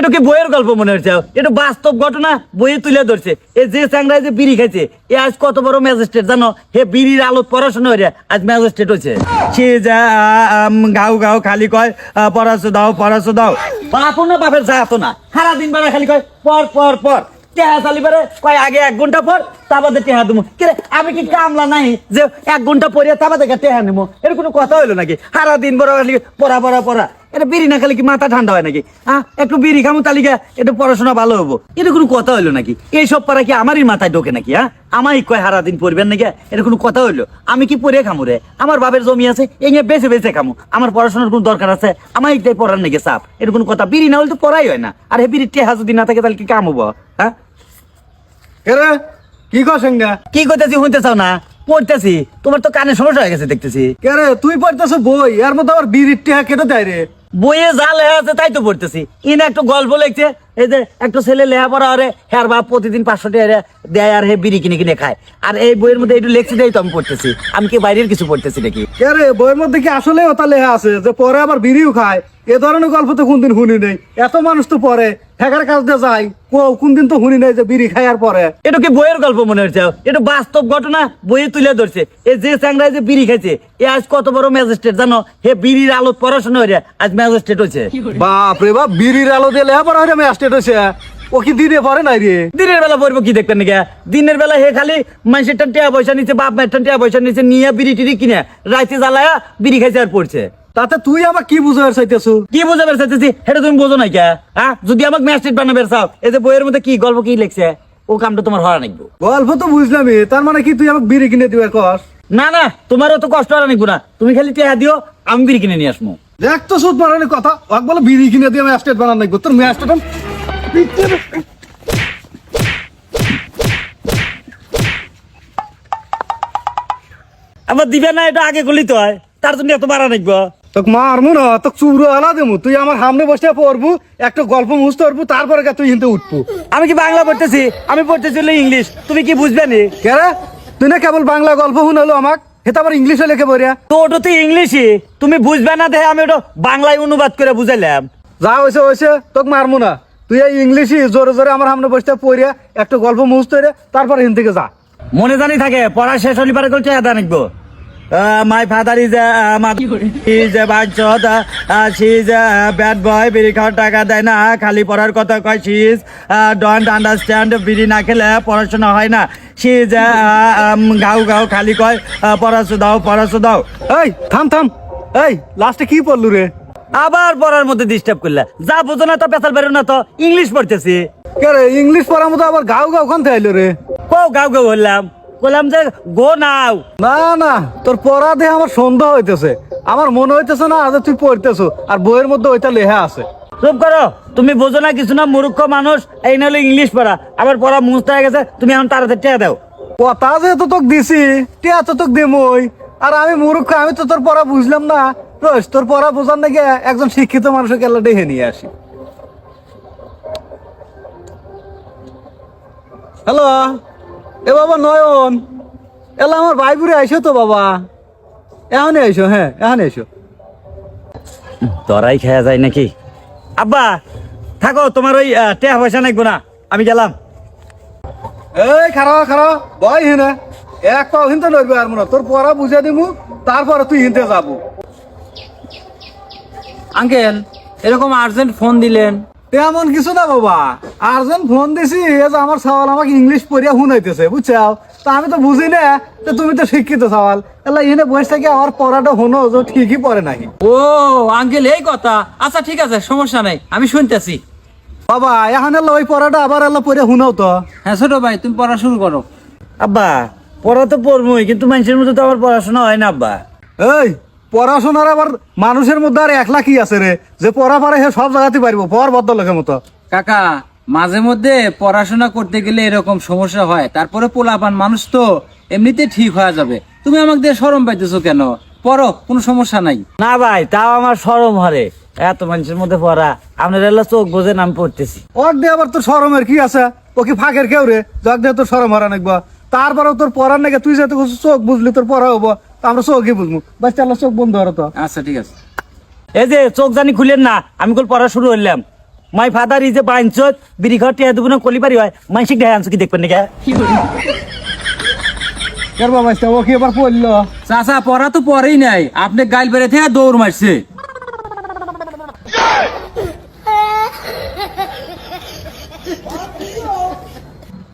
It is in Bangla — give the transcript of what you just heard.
এটা কি বইয়ের গল্প মনে হচ্ছে? এটা বাস্তব ঘটনা বইয়ে তুলে ধরছে। এ যে চ্যাংরায় যে বিড়ি খাইছে, এ আজ কত বড় ম্যাজিস্ট্রেট, জানো? হে বিড়ির আলোত পড়াশোনা হয়ে আজ ম্যাজিস্ট্রেট হয়েছে সে যা গাও গাও খালি কয় পড়াশো দাও পড়াশো দাও। বাপও না, বাপের যা না। সারা দিন বেলা খালি কয় পর পর পর টেহা চালি পারে কয়, আগে এক ঘণ্টা পর তা বাদে টেহা দেবো কিরে আমি কি কামলা নাই যে এক ঘণ্টা পরে তা বাদে টেহা নেব এর কোনো কথা হইল নাকি? সারা দিন বড় পড়া পড়া পড়া। এটা বিড়ি না খেলে কি মাথা ঠান্ডা হয় নাকি? হ্যাঁ একটু বিড়ি খামো তালিকা একটু পড়াশোনা ভালো হব। এটা কোনো কথা হইল নাকি? এইসব পারা কি আমারই মাথায় ঢোকে নাকি হ্যাঁ আমারই কয় সারা দিন পড়বেন নাকি? এটা কোনো কথা হইল? আমি কি পড়ে খামু রে? আমার বাপের জমি আছে এই নিয়ে বেছে বেছে খামু। আমার পড়াশোনার কোনো দরকার আছে? আমার এইটাই পড়ার নাকি চাপ এটা কোনো কথা? বিড়ি না হলে তো পড়াই হয় না। আর হে বিড়ি টেহা যদি না থাকে তাহলে কি কাম হব হ্যাঁ কি কর সঙ্গে কি করতেছি হইতে চাও না? পড়তেছি। তোমার তো কানে সমস্যা হয়ে গেছে দেখতেছি। কেরে তুই পড়তেছ বই? এর মধ্যে আবার বিড়ির টেহা কেটে দেয় রে। বইয়ে যা লেখা আছে তাই তো পড়তেছি। ইন একটু গল্প লিখছে, এই যে একটা ছেলে লেখা পড়া হরে হ্যার বাপ প্রতিদিন পাঁচশো টাকা দেয় আর হে বিড়ি কিনে কিনে খায়। আর এই বইয়ের মধ্যে একটু লেখছি দেয় তো আমি পড়তেছি। আমি কি বাইরের কিছু পড়তেছি নাকি? আরে বইয়ের মধ্যে কি আসলে ওটা লেখা আছে? যে পরে আবার বিড়িও খায়। এ ধরনের গল্প তো কোনদিন শুনি নেই। এত মানুষ তো পরে ঠেকার কাজ দিয়ে যায় কো- কোনদিন তো শুনি নেই যে বিড়ি খায় আর পরে। এটা কি বইয়ের গল্প মনে হচ্ছে? এটা বাস্তব ঘটনা বইয়ে তুলে ধরছে। এই যে চ্যাংরায় যে বিড়ি খাইছে এ আজ কত বড় ম্যাজিস্ট্রেট জানো? হে বিড়ির আলোত পড়াশোনা হয়ে আজ ম্যাজিস্ট্রেট হয়েছে বাপ রে বাপ বিড়ির আলো দিয়ে লেখা পড়া হয় ম্যাস্টেট হয়েছে ও কি দিনে পড়ে নাই রে? দিনের বেলা পড়ব কি দেখবেন নাকি? দিনের বেলা হে খালি মানুষের টান টিয়া পয়সা নিচ্ছে বাপ মায়ের টান টিয়া পয়সা নিচ্ছে নিয়ে বিড়ি টিড়ি কিনে রাইতে জ্বালায়া বিড়ি খাইছে আর পড়ছে। তাতে তুই আমার কি বুঝার চাইতেছু? কি বোঝাবে চাইতেছি? সেটা তুমি বোঝো নাই কে? হ্যাঁ যদি আমাকে ম্যাস্টেট বানাবে চাও এই যে বইয়ের মধ্যে কি গল্প কি লিখছে ও কামটা তোমার হওয়া নাকবো গল্প তো বুঝলামই তার মানে কি তুই আমাকে বিড়ি কিনে দিবার কস? না না তোমারও তো কষ্ট হওয়া নাকবো না। তুমি খালি টিয়া দিও আমি বিড়ি কিনে নিয়ে আসব। দেখ তো সুদ মারানি কথা ওকে বলে বিড়ি কিনে দিয়ে ম্যাস্টেট বানান নাকবো তোর ম্যাস্টেট আবার দিবে না এটা আগে তো হয়। তার জন্য এত বাড়া নাকবো তোকে মারমু না তোকে চুরো আলা দেবো তুই আমার সামনে বসে পড়বু একটা গল্প মুছতে পারবু তারপরে তুই হিনতে উঠবু। আমি কি বাংলা পড়তেছি? আমি পড়তেছি ইংলিশ। তুমি কি বুঝবে নি? কে রে? তুই না কেবল বাংলা গল্প শুনালো আমাক সেটা আবার ইংলিশে লেখে পড়িয়া তো ওটা তো ইংলিশই। তুমি বুঝবে না দেখে আমি ওটা বাংলায় অনুবাদ করে বুঝাইলাম। যা হয়েছে হয়েছে তোকে মারমু না। তুই এই ইংলিশই জোরে জোরে আমার সামনে বসে পড়িয়া একটা গল্প মুছতে রে তারপরে হিন থেকে যা। মনে জানি থাকে পড়া শেষ হলি পারে করছে এটা নিকবো। My father is is a বাঞ্চত she is bad boy বিড়ি খাওয়ার টাকা দেয় না খালি পড়ার কথা কয় শি ইজ ডোন্ট আন্ডারস্ট্যান্ড বিড়ি না খেলে পড়াশোনা হয় না শি ইজ গাও গাও খালি কয় পড়াশো দাও পড়াশো দাও। এই থাম থাম। এই লাস্টে কি পড়লু রে? আবার পড়ার মধ্যে ডিস্টার্ব করলে। যা বোঝো না তো পেশাল বেরো না তো ইংলিশ পড়তেছি। কে রে ইংলিশ পড়ার মতো আবার গাও গাও খান থেকে রে? কও গাও গাও বললাম বললাম যে গো নাও। না না তোর পড়া দেখে আমার সন্দেহ হইতেছে। আমার মনে হইতেছে না যে তুই পড়তেছো আর বইয়ের মধ্যে ওইটা লেখা আছে। চুপ করো তুমি বোঝো না কিছু না মূর্খ মানুষ এই নাহলে ইংলিশ পড়া। আবার পড়া মুস্ত হয়ে গেছে তুমি এখন তাড়াতাড়ি টেয়া দাও। কথা যেহেতু তোকে দিছি টিয়া তো তোকে দেমই। আর আমি মূর্খ আমি তো তোর পড়া বুঝলাম না। রোজ তোর পড়া বোঝার নাকি একজন শিক্ষিত মানুষের কেলা ডেহে নিয়ে আসি। হ্যালো? এ বাবা নয়ন এলা আমার ভাই বুড়ে আইসো তো বাবা। এখনই আইসো হ্যাঁ এখনই আইসো। তরাই খেয়া যায় নাকি? আব্বা থাকো তোমার ওই টেয়া পয়সা নাকবো না আমি গেলাম। এই খারাপ খারাপ বয় হিনে। এক পাও হিনতে নড়বে আর মনে। তোর পড়া বুঝে দিমু তারপরে তুই হিনতে যাব। আঙ্কেল এরকম আর্জেন্ট ফোন দিলেন। তেমন কিছু না বাবা। আর্জেন্ট ফোন দিছি যে আমার সওয়াল আমাকে ইংলিশ পড়িয়া শুনাইতেছে বুঝছাও? তা আমি তো বুঝি না যে তুমি তো শিক্ষিত সওয়াল। এলা ইনে বসে থেকে আমার পড়াটা হনো যে ঠিকই পড়ে নাকি ও আঙ্কেল এই কথা। আচ্ছা ঠিক আছে সমস্যা নাই আমি শুনতেছি। বাবা এখন এলা ওই পড়াটা আবার এলা পড়িয়া শুনাও তো। হ্যাঁ ছোট ভাই তুমি পড়া শুরু করো। আব্বা পড়া তো পড়বই কিন্তু মানুষের মতো তো আমার পড়াশোনা হয় না আব্বা। এই পড়াশোনার আবার মানুষের মধ্যে আর একলা কি আছে রে? যে পড়া পারে সে সব জায়গাতে পারব পর বদ্ধ লোকের মতো। কাকা মাঝে মধ্যে পড়াশোনা করতে গেলে এরকম সমস্যা হয় তারপরে পোলাপান মানুষ তো এমনিতে ঠিক হয়ে যাবে। তুমি আমাকে দিয়ে সরম পাইতেছো কেন? পড়ো কোনো সমস্যা নাই। না ভাই তাও আমার সরম হরে। এত মানুষের মধ্যে পড়া আপনার এলা চোখ বোঝেন আমি পড়তেছি। ওর দিয়ে আবার তোর সরমের কি আছে? ও কি ফাঁকের কেউ রে? জগ দিয়ে তোর সরম হারা নাকবো তারপরেও তোর পড়ার নাকি তুই যাতে চোখ বুঝলি তোর পড়া হব আমরা চোখই বুঝব। বাস চাল্লা চোখ বন্ধ হলো তো। আচ্ছা ঠিক আছে। এই যে চোখ জানি খুলেন না আমি কল পড়া শুরু করলাম। মাই ফাদার ইজ এ বাইনচত বিড়ি খাওয়া টিয়া দেবো না কলিপারি হয়। মানসিক দেখায় আনছো কি দেখবেন নাকি এর বাবা ও কি এবার পড়ল? চাচা পড়া তো পরেই নাই। আপনি গাইল বেড়ে থেকে দৌড় মারছে।